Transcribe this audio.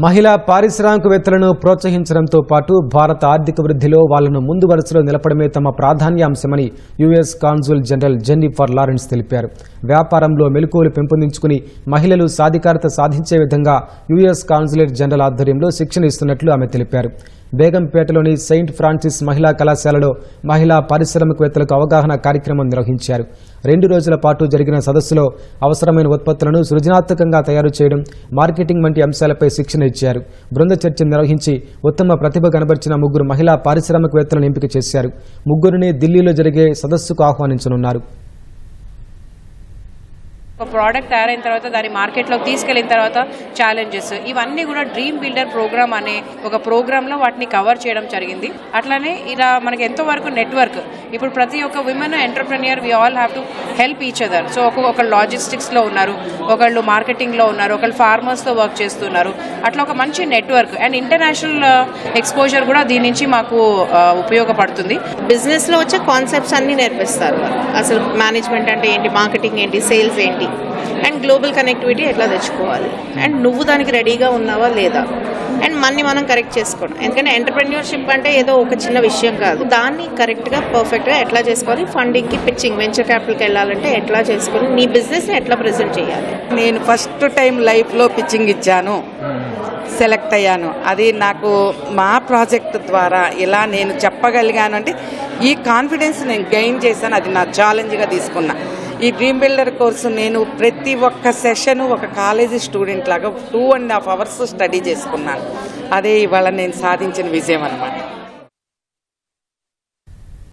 మహిళా పారిశ్రామికవేత్తలను ప్రోత్సహించడంతో పాటు భారత ఆర్థిక వృద్ధిలో వాళ్ళను ముందు వరుసలో నిలపడమే తమ ప్రాధాన్యాంశమని US consul general Jennifer Lawrence తెలిపారు. వ్యాపారంలో మెలకువలు పెంపొందించుకుని మహిళలు సాధికారత సాధించే విధంగా యుఎస్ కాన్సులేట్ జనరల్ ఆధ్వర్యంలో శిక్షణ ఇస్తున్నట్లు ఆమె తెలిపారు. బేగంపేటలోని సెయింట్ ఫ్రాన్సిస్ మహిళా కళాశాలలో మహిళా పారిశ్రామికవేత్తలకు అవగాహన కార్యక్రమం నిర్వహించారు. రెండు రోజుల పాటు జరిగిన సదస్సులో అవసరమైన ఉత్పత్తులను సృజనాత్మకంగా తయారు చేయడం మార్కెటింగ్ వంటి అంశాలపై శిక్షణ ఇచ్చారు. బృంద చర్చ నిర్వహించి ఉత్తమ ప్రతిభ కనబర్చిన ముగ్గురు మహిళా పారిశ్రామికవేత్తలను ఎంపిక చేశారు. ముగ్గురిని ఢిల్లీలో జరిగే సదస్సుకు ఆహ్వానించనున్నారు. ఒక ప్రోడక్ట్ తయారైన తర్వాత దాన్ని మార్కెట్లోకి తీసుకెళ్ళిన తర్వాత ఛాలెంజెస్ ఇవన్నీ కూడా డ్రీమ్ బిల్డర్ ప్రోగ్రామ్ అనే ఒక ప్రోగ్రాంలో వాటిని కవర్ చేయడం జరిగింది. అట్లానే ఇలా మనకి ఎంతో వరకు నెట్వర్క్ ఇప్పుడు ప్రతి ఒక్క women entrepreneur we all have to help each other so ఒక లాజిస్టిక్స్లో ఉన్నారు ఒకళ్ళు మార్కెటింగ్లో ఉన్నారు ఒకళ్ళు ఫార్మర్స్తో వర్క్ చేస్తున్నారు. అట్లా ఒక మంచి నెట్వర్క్ అండ్ ఇంటర్నేషనల్ ఎక్స్పోజర్ కూడా దీని నుంచి మాకు uh, ఉపయోగపడుతుంది. బిజినెస్లో వచ్చే కాన్సెప్ట్స్ అన్ని నేర్పిస్తారు. అసలు మేనేజ్మెంట్ అంటే ఏంటి మార్కెటింగ్ ఏంటి సేల్స్ ఏంటి? అండ్ గ్లోబల్ కనెక్టివిటీ ఎట్లా తెచ్చుకోవాలి? అండ్ నువ్వు దానికి రెడీగా ఉన్నావా లేదా? అండ్ మన్ని మనం కరెక్ట్ చేసుకోవడం. ఎందుకంటే ఎంటర్ప్రెన్యూర్షిప్ అంటే ఏదో ఒక చిన్న విషయం కాదు. దాన్ని కరెక్ట్గా పర్ఫెక్ట్గా ఎట్లా చేసుకోవాలి? ఫండింగ్కి పిచ్చింగ్ వెంచర్ క్యాపిటల్కి వెళ్ళాలంటే ఎట్లా చేసుకొని నీ బిజినెస్ని ఎట్లా ప్రజెంట్ చేయాలి? నేను ఫస్ట్ టైం లైఫ్లో పిచ్చింగ్ ఇచ్చాను. సెలెక్ట్ అయ్యాను. అది నాకు మా ప్రాజెక్ట్ ద్వారా ఇలా నేను చెప్పగలిగాను అంటే ఈ కాన్ఫిడెన్స్ నేను గెయిన్ చేశాను. అది నా ఛాలెంజ్గా తీసుకున్నా. ఈ డ్రీమ్ బిల్డర్ కోర్సు నేను ప్రతి ఒక్క సెషన్ ఒక కాలేజీ స్టూడెంట్ లాగా two and half hours study చేసుకున్నాను. అదే ఇవాళ నేను సాధించిన విజయం అనమాట